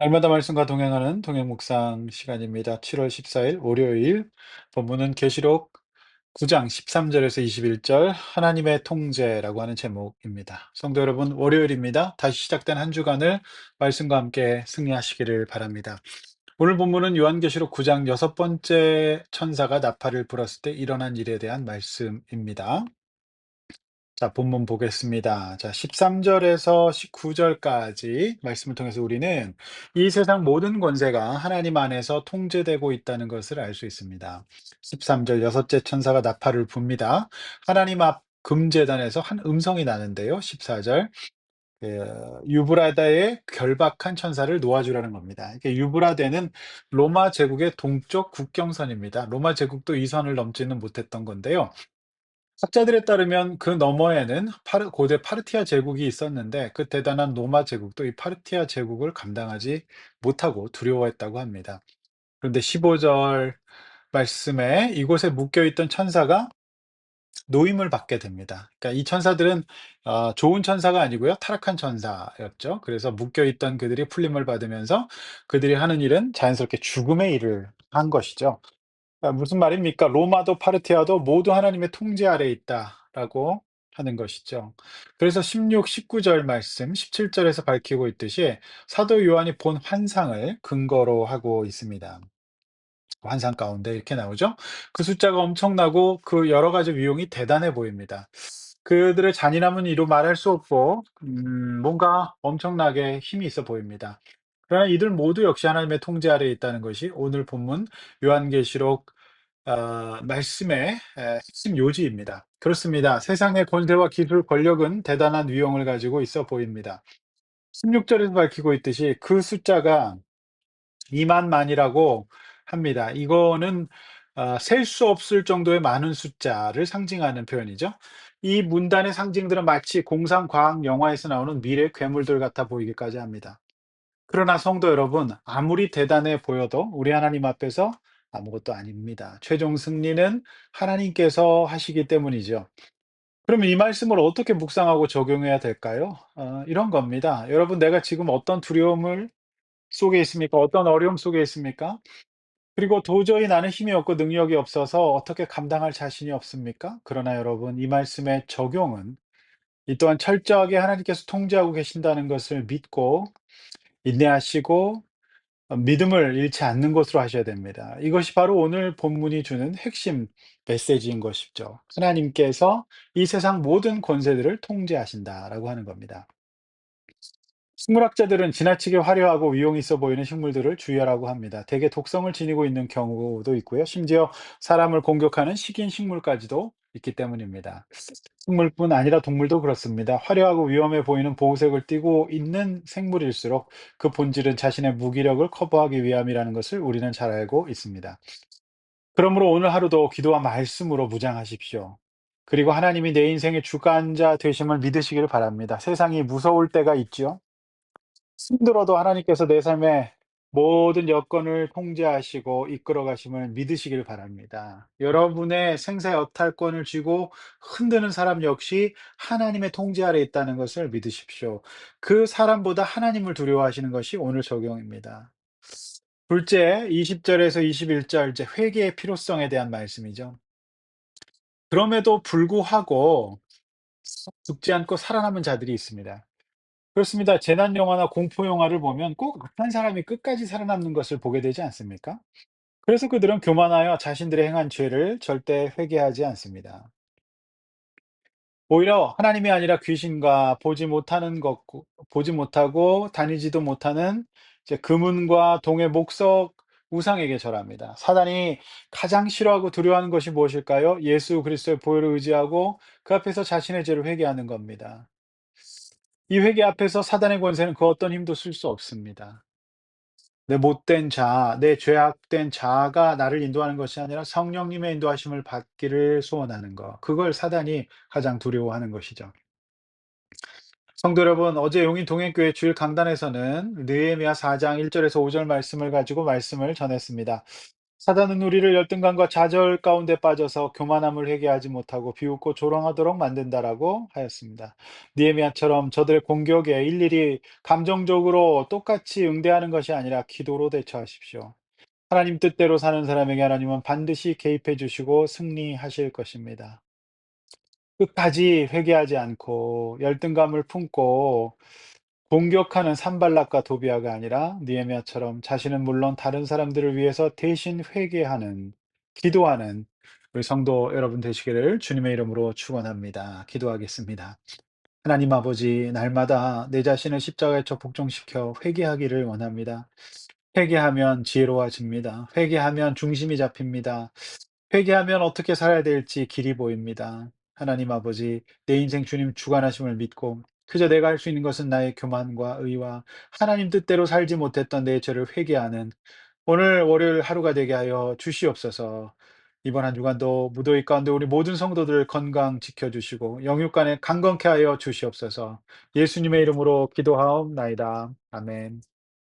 날마다 말씀과 동행하는 동행 묵상 시간입니다. 7월 14일 월요일 본문은 계시록 9장 13절에서 21절 하나님의 통제라고 하는 제목입니다. 성도 여러분, 월요일입니다. 다시 시작된 한 주간을 말씀과 함께 승리하시기를 바랍니다. 오늘 본문은 요한계시록 9장 여섯 번째 천사가 나팔을 불었을 때 일어난 일에 대한 말씀입니다. 자, 본문 보겠습니다. 자, 13절에서 19절까지 말씀을 통해서 우리는 이 세상 모든 권세가 하나님 안에서 통제되고 있다는 것을 알 수 있습니다. 13절 여섯째 천사가 나팔을 붑니다. 하나님 앞 금제단에서 한 음성이 나는데요. 14절 그 유브라다의 결박한 천사를 놓아주라는 겁니다. 유브라데는 로마 제국의 동쪽 국경선입니다. 로마 제국도 이 선을 넘지는 못했던 건데요. 학자들에 따르면 그 너머에는 파르 고대 파르티아 제국이 있었는데 그 대단한 로마 제국도 이 파르티아 제국을 감당하지 못하고 두려워했다고 합니다. 그런데 15절 말씀에 이곳에 묶여 있던 천사가 노임을 받게 됩니다. 그러니까 이 천사들은 어, 좋은 천사가 아니고요. 타락한 천사였죠. 그래서 묶여 있던 그들이 풀림을 받으면서 그들이 하는 일은 자연스럽게 죽음의 일을 한 것이죠. 아, 무슨 말입니까? 로마도 파르티아도 모두 하나님의 통제 아래에 있다라고 하는 것이죠. 그래서 16, 19절 말씀, 17절에서 밝히고 있듯이 사도 요한이 본 환상을 근거로 하고 있습니다. 환상 가운데 이렇게 나오죠. 그 숫자가 엄청나고 그 여러 가지 위용이 대단해 보입니다. 그들의 잔인함은 이루 말할 수 없고 음, 뭔가 엄청나게 힘이 있어 보입니다. 그러나 이들 모두 역시 하나님의 통제 아래에 있다는 것이 오늘 본문 요한계시록 아, 말씀의 에, 핵심 요지입니다. 그렇습니다. 세상의 권세와 기술, 권력은 대단한 위용을 가지고 있어 보입니다. 16절에서 밝히고 있듯이 그 숫자가 2만만이라고 합니다. 이거는 아, 셀수 없을 정도의 많은 숫자를 상징하는 표현이죠. 이 문단의 상징들은 마치 공상 과학 영화에서 나오는 미래 괴물들 같아 보이기까지 합니다. 그러나 성도 여러분, 아무리 대단해 보여도 우리 하나님 앞에서 아무것도 아닙니다. 최종 승리는 하나님께서 하시기 때문이죠. 그러면 이 말씀을 어떻게 묵상하고 적용해야 될까요? 어, 이런 겁니다. 여러분, 내가 지금 어떤 두려움을 속에 있습니까? 어떤 어려움 속에 있습니까? 그리고 도저히 나는 힘이 없고 능력이 없어서 어떻게 감당할 자신이 없습니까? 그러나 여러분, 이 말씀의 적용은 이 또한 철저하게 하나님께서 통제하고 계신다는 것을 믿고 인내하시고 어 믿음을 잃지 않는 것으로 하셔야 됩니다. 이것이 바로 오늘 본문이 주는 핵심 메시지인 것이죠. 하나님께서 이 세상 모든 권세들을 통제하신다라고 하는 겁니다. 식물학자들은 지나치게 화려하고 위용이 있어 보이는 식물들을 주의하라고 합니다. 대개 독성을 지니고 있는 경우도 있고요. 심지어 사람을 공격하는 식인 식물까지도 있기 때문입니다. 식물뿐 아니라 동물도 그렇습니다. 화려하고 위험해 보이는 보호색을 띠고 있는 생물일수록 그 본질은 자신의 무기력을 커버하기 위함이라는 것을 우리는 잘 알고 있습니다. 그러므로 오늘 하루도 기도와 말씀으로 무장하십시오. 그리고 하나님이 내 인생의 주관자 되심을 믿으시기를 바랍니다. 세상이 무서울 때가 있지요. 힘들어도 하나님께서 내 삶의 모든 여건을 통제하시고 이끌어 가심을 믿으시길 바랍니다. 여러분의 생사 여탈권을 쥐고 흔드는 사람 역시 하나님의 통제 아래 있다는 것을 믿으십시오. 그 사람보다 하나님을 두려워하시는 것이 오늘 적용입니다. 둘째, 20 절에서 21절 이제 회개의 필요성에 대한 말씀이죠. 그럼에도 불구하고 죽지 않고 살아남은 자들이 있습니다. 그렇습니다. 재난 영화나 공포 영화를 보면 꼭 악한 사람이 끝까지 살아남는 것을 보게 되지 않습니까? 그래서 그들은 교만하여 자신들의 행한 죄를 절대 회개하지 않습니다. 오히려 하나님이 아니라 귀신과 보지 못하는 것, 보지 못하고 다니지도 못하는 이제 금은과 동의 목석 우상에게 절합니다. 사단이 가장 싫어하고 두려워하는 것이 무엇일까요? 예수 그리스도의 보혈을 의지하고 그 앞에서 자신의 죄를 회개하는 겁니다. 이 회개 앞에서 사단의 권세는 그 어떤 힘도 쓸 수 없습니다. 내 못된 자아, 내 죄악된 자아가 나를 인도하는 것이 아니라 성령님의 인도하심을 받기를 소원하는 것. 그걸 사단이 가장 두려워하는 것이죠. 성도 여러분, 어제 용인 동행교회 주일 강단에서는 느헤미야 4장 1절에서 5절 말씀을 가지고 말씀을 전했습니다. 사단은 우리를 열등감과 좌절 가운데 빠져서 교만함을 회개하지 못하고 비웃고 조롱하도록 만든다라고 하였습니다. 느헤미야처럼 저들의 공격에 일일이 감정적으로 똑같이 응대하는 것이 아니라 기도로 대처하십시오. 하나님 뜻대로 사는 사람에게 하나님은 반드시 개입해 주시고 승리하실 것입니다. 끝까지 회개하지 않고 열등감을 품고 공격하는 산발락과 도비아가 아니라 느헤미야처럼 자신은 물론 다른 사람들을 위해서 대신 회개하는 기도하는 우리 성도 여러분 되시기를 주님의 이름으로 축원합니다. 기도하겠습니다. 하나님 아버지 날마다 내 자신을 십자가에 쳐 복종시켜 회개하기를 원합니다. 회개하면 지혜로워집니다. 회개하면 중심이 잡힙니다. 회개하면 어떻게 살아야 될지 길이 보입니다. 하나님 아버지, 내 인생 주님 주관하심을 믿고 그저 내가 할 수 있는 것은 나의 교만과 의와 하나님 뜻대로 살지 못했던 내 죄를 회개하는 오늘 월요일 하루가 되게 하여 주시옵소서. 이번 한 주간도 무더위 가운데 우리 모든 성도들 건강 지켜주시고 영육간에 강건케 하여 주시옵소서. 예수님의 이름으로 기도하옵나이다. 아멘.